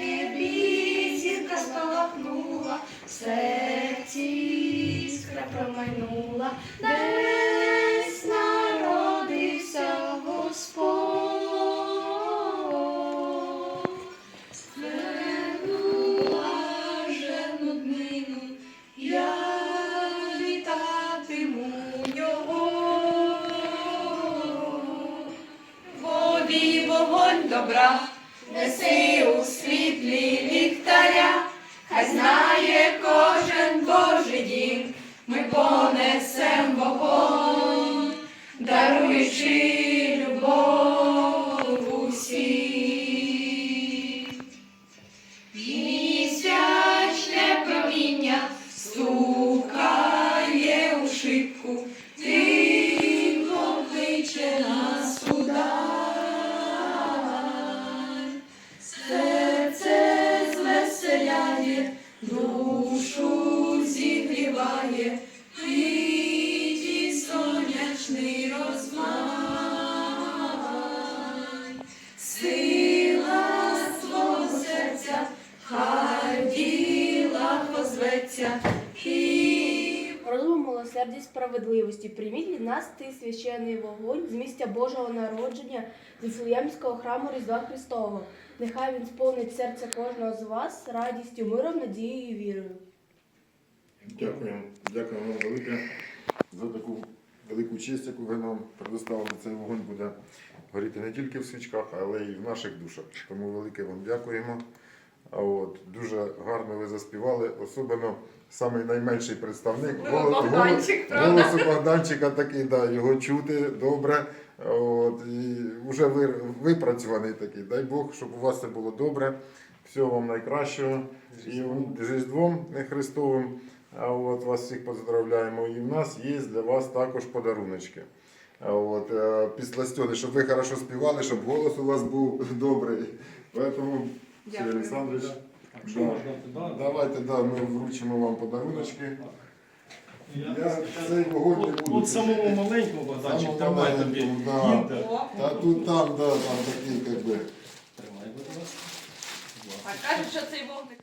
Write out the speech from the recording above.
небі зірка спалахнула, в серці іскра промайнула, десь народився Господь. Минула же нуднину, я вітатиму його. Воді вогонь добра, неси у світлі ліхтаря, хай знає кожен Божий дім, ми понесем вогонь, даруючи любов усім. Місячне проміння стукає у шибку, і сонячний розмай. Сила свого серця, хай в ділах озветься і Розуму милосерді справедливості, прийміть від нас ти священний вогонь з місця Божого народження з Вифлеємського храму Різдва Христового. Нехай він сповнить серце кожного з вас радістю, миром, надією і вірою. Дякуємо. Дякуємо вам велике за таку велику честь, яку ви нам предоставили. Цей вогонь буде горіти не тільки в свічках, але й в наших душах. Тому велике вам дякуємо. А от дуже гарно ви заспівали, особливо самий найменший представник голос- Богданчик, голос- голосу Богданчика такий, да, його чути добре. От, і вже ви, випрацьований такий. Дай Бог, щоб у вас це було добре. Всього вам найкращого. І з Різдвом Христовим. А от вас всіх поздравляємо. І в нас є для вас також подаруночки. А от, е, після стьони, щоб ви хорошо співали, щоб голос у вас був добрий. Поэтому, Сергій Олександрович, Да. можна давайте да, ми вручимо вам подаруночки. Я, Я цей вогонь не от, буду. от самому маленькому Богданчик, тримай тобі. да. Та тут там, да, там такий, як би. Тримай. Будь ласка. А кажуть, що цей вогник